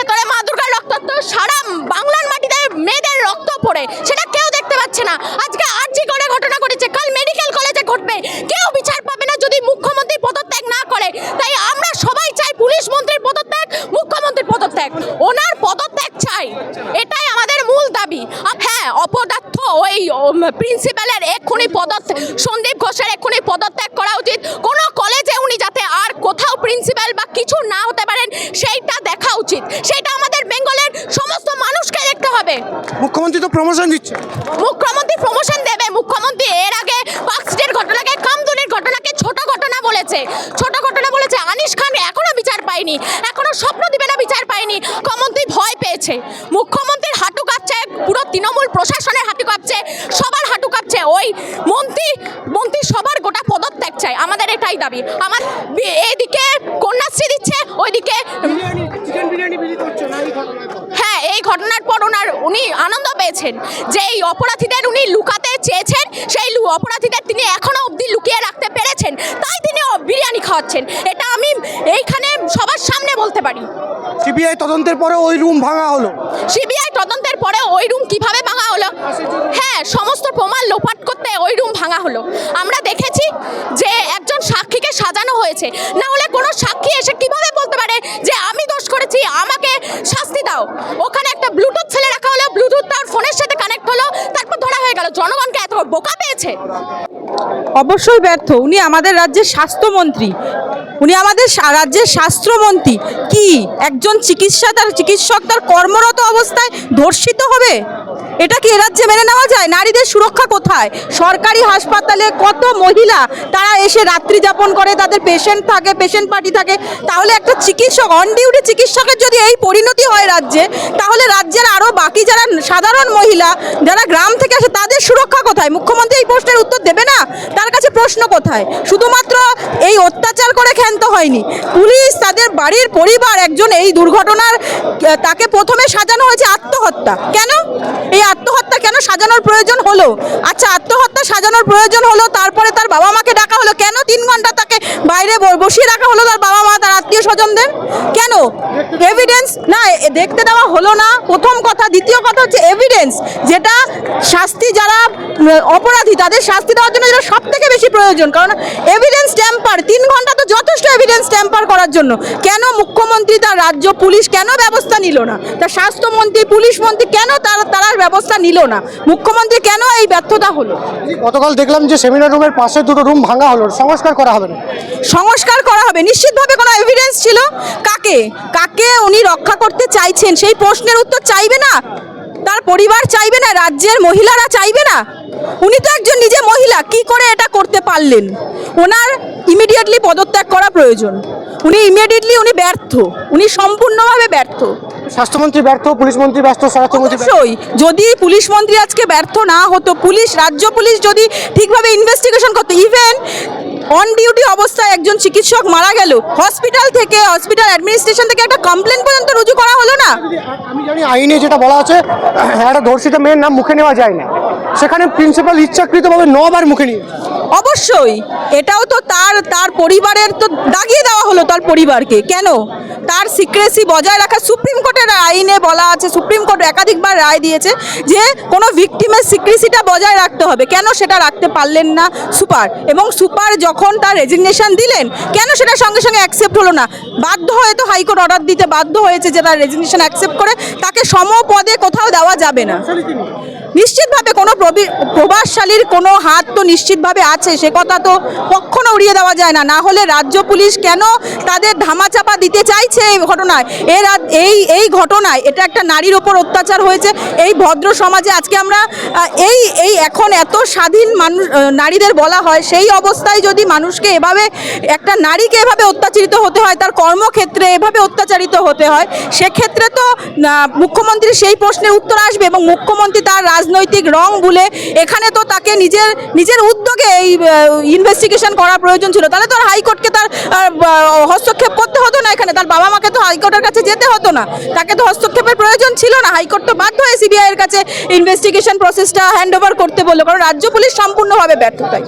ভেতরে মা দুর্গার রক্তাক্ত। সারা বাংলার মাটিতে মেয়েদের রক্ত পড়ে। সেটা কেউ দেখতে পাচ্ছে না। আজকে আরজি করে ঘটনা ঘটেছে। কাল মেডিকেল কলেজে ঘটবে। কেউ বিচার পাবে না যদি মুখ্যমন্ত্রী পদত্যাগ না করে। তাই আমরা সবাই চাই পুলিশ মন্ত্রীর পদত্যাগ, মুখ্যমন্ত্রীর পদত্যাগ। ওনার পদত্যাগ চাই। এটাই আমাদের মূল দাবি। হ্যাঁ অপদার্থ ওই প্রিন্সিপালের এক্ষুনি পদত্যাগ, সন্দীপ ঘোষের এক্ষুনি পদত্যাগ করা উচিত। কোনো কলেজে উনি যাতে আর কোথাও প্রিন্সিপাল বা কিছু না হতে পারেন, সেইটা উচিত। সেটা আমাদের বেঙ্গলের সমস্ত মানুষকে দেখতে হবে। মুখ্যমন্ত্রী তো প্রমোশন দিচ্ছে। মুখ্যমন্ত্রী প্রমোশন দেবে। মুখ্যমন্ত্রী এর আগে পার্কস্টের ঘটনাকে কামদুনির ঘটনাকে ছোট ঘটনা বলেছে। ছোট ঘটনা বলেছে আনিস খান এখনও বিচার পায়নি। এখনও স্বপ্ন দিবে না বিচার পায়নি। মুখ্যমন্ত্রী ভয় পেয়েছে। মুখ্যমন্ত্রীর হাঁটু কাঁপছে পুরো তৃণমূল প্রশাসনের হাঁটু কাঁপছে সবার হাঁটু কাঁপছে। ওই মন্ত্রী মন্ত্রী সবার গোটা পদত্যাগ চাই আমাদের এটাই দাবি। আমার এইদিকে কন্যাশ্রী দিচ্ছে ওইদিকে এই ঘটনার পর ওনার উনি আনন্দ পেয়েছেন যে এই অপরাধীদের উনি লুকাতে চেয়েছেন সেই লু- অপরাধীদের তিনি এখনও অবধি লুকিয়ে রাখতে পেরেছেন। তাই তিনি বিরিয়ানি খাওয়াচ্ছেন। এটা আমি এইখানে সবার সামনে বলতে পারি। সিবিআই তদন্তের পরে ওই রুম ভাঙা হলো। সিবিআই তদন্তের পরে ওই রুম কীভাবে ভাঙা হলো? হ্যাঁ সমস্ত প্রমাণ লোপাট করতে ওই রুম ভাঙা হলো। আমরা দেখেছি যে একজন সাক্ষীকে সাজানো হয়েছে। না হলে কোনো সাক্ষী এসে কীভাবে বলতে পারে যে আমি করেছি আমাকে শাস্তি দাও। ওখানে একটা ব্লুটুথ ফেলে রাখা হলো, ব্লুটুথ তার ফোনের সাথে কানেক্ট হলো, তারপর ধরা হয়ে গেল। জনগণকে এত বোকা পেয়েছে। অবশ্যই ব্যর্থ। উনি আমাদের রাজ্যের স্বাস্থ্যমন্ত্রী। উনি আমাদের রাজ্যের স্বাস্থ্যমন্ত্রী। কি? একজন চিকিৎসা তার চিকিৎসক তার কর্মরত অবস্থায় ধর্ষিত হবে? এটা কি এ রাজ্যে মেনে নেওয়া যায়? নারীদের সুরক্ষা কোথায়? সরকারি হাসপাতালে কত মহিলা তারা এসে রাত্রি যাপন করে, তাদের পেশেন্ট থাকে পেশেন্ট পার্টি থাকে? তাহলে একটা চিকিৎসক অন ডিউটি চিকিৎসকের যদি এই পরিণতি হয় রাজ্যে, তাহলে রাজ্যের আরও বাকি যারা সাধারণ মহিলা, যারা গ্রাম থেকে আসে, তাদের সুরক্ষা কোথায়? মুখ্যমন্ত্রী এই প্রশ্নের উত্তর দেবে না? তার কাছে প্রশ্ন কোথায়? শুধুমাত্র এই অত্যাচার করে ক্ষান্ত হয়নি। পুলিশ, তাদের বাড়ির পরিবার, একজন এই দুর্ঘটনার, তাকে প্রথমে সাজানো হয়েছে আত্মহত্যা। কেন সাজানোর প্রয়োজন হলো? আচ্ছা আত্মহত্যা সাজানোর প্রয়োজন হলো, তারপরে তার বাবা মাকে ডাকা হলো কেন? তিন ঘণ্টা তাকে বাইরে বসিয়ে রাখা হলো তার বাবা আত্মীয় স্বজনদের? কেন? এভিডেন্স না দেখতে দেওয়া হলো না। প্রথম কথা। দ্বিতীয় কথা হচ্ছে এভিডেন্স যেটা শাস্তি যারা অপরাধী তাদের শাস্তি দেওয়ার জন্য যেটা সব থেকে বেশি প্রয়োজন। কারণ এভিডেন্স ট্যাম্পার তিন ঘণ্টা তো যথেষ্ট এভিডেন্স ট্যাম্পার করার জন্য। কেন মুখ্যমন্ত্রী তার রাজ্য পুলিশ কেন ব্যবস্থা নিল না? তার স্বাস্থ্যমন্ত্রী পুলিশ মন্ত্রী কেন তার তারা ব্যবস্থা নিল না? মুখ্যমন্ত্রী কেন এই ব্যর্থতা হলো? গতকাল দেখলাম যে সেমিনার রুমের পাশে দুটো রুম ভাঙা হলো। সংস্কার করা হবে না। সংস্কার করা হবে। নিশ্চিতভাবে কোনো এভিডেন্স ছিল? কাকে? কাকে উনি রক্ষা করতে চাইছেন? সেই প্রশ্নের উত্তর চাইবে না? তার পরিবার চাইবে না? রাজ্যের মহিলারা চাইবে না? উনি তো একজন নিজে মহিলা, কি করে এটা করতে পারলেন? ওনার ইমিডিয়েটলি পদত্যাগ করা প্রয়োজন। উনি ইমিডিয়েটলি উনি ব্যর্থ। উনি সম্পূর্ণভাবে ব্যর্থ। স্বাস্থ্যমন্ত্রী ব্যর্থ পুলিশ মন্ত্রী স্বরাষ্ট্রমন্ত্রী ব্যর্থ। অবশ্যই। যদি পুলিশ মন্ত্রী আজকে ব্যর্থ না হতো পুলিশ রাজ্য পুলিশ যদি ঠিকভাবে ইনভেস্টিগেশন করতো ইভেন অন ডিউটি অবস্থায় একজন চিকিৎসক মারা গেল হসপিটাল থেকে হসপিটাল অ্যাডমিনিস্ট্রেশন থেকে একটা কমপ্লেন পর্যন্ত রুজু করা হলো না? আমি জানি আইনে যেটা বলা আছে একটা ধর্ষিত মেয়ের নাম মুখে নেওয়া যায় না। সেখানে প্রিন্সিপাল ইচ্ছাকৃতভাবে নবার মুখে নিয়ে অবশ্যই। এটাও তো তার তার পরিবারের তো দাগিয়ে দেওয়া হলো তার পরিবারকে। কেন? তার সিক্রেসি বজায় রাখা সুপ্রিম কোর্টের আইনে বলা আছে, সুপ্রিম কোর্ট একাধিকবার রায় দিয়েছে যে কোনো ভিকটিমের সিক্রেসিটা বজায় রাখতে হবে। কেন সেটা রাখতে পারলেন না সুপার? এবং সুপার যখন তার রেজিগনেশন দিলেন, কেন সেটা সঙ্গে সঙ্গে অ্যাকসেপ্ট হলো না? বাধ্য হয়ে তো হাইকোর্ট অর্ডার দিতে বাধ্য হয়েছে যে তার রেজিগনেশন অ্যাকসেপ্ট করে, তাকে সম পদে কোথাও দেওয়া যাবে না। নিশ্চিতভাবে কোনো প্রভাবশালীর কোনো হাত তো নিশ্চিতভাবে আছে সে কথা তো কখনো উড়িয়ে দেওয়া যায় না। না হলে রাজ্য পুলিশ কেন তাদের ধামাচাপা দিতে চাইছে এই ঘটনায়? এর এই এই ঘটনায় এটা একটা নারীর ওপর অত্যাচার হয়েছে। এই ভদ্র সমাজে আজকে আমরা এই এই এখন এত স্বাধীন মানুষ নারীদের বলা হয় সেই অবস্থায় যদি মানুষকে এভাবে একটা নারীকে এভাবে অত্যাচারিত হতে হয় তার কর্মক্ষেত্রে এভাবে অত্যাচারিত হতে হয় সেক্ষেত্রে তো আহ, মুখ্যমন্ত্রীর সেই প্রশ্নের উত্তর আসবে এবং মুখ্যমন্ত্রী তার রাজনৈতিক রং ভুলে এখানে তো তাকে নিজের নিজের উদ্যোগে এই ইনভেস্টিগেশন করা প্রয়োজন ছিল। তাহলে তো আর হাইকোর্টকে তার হস্তক্ষেপ করতে হতো না এখানে। তার বাবা মাকে তো হাইকোর্টের কাছে যেতে হতো না। তাকে তো হস্তক্ষেপের প্রয়োজন ছিল না। হাইকোর্ট তো বাধ্য হয়ে সিবিআইয়ের কাছে ইনভেস্টিগেশন প্রসেসটা হ্যান্ড ওভার করতে বলল। কারণ রাজ্য পুলিশ সম্পূর্ণভাবে ব্যর্থ তাই।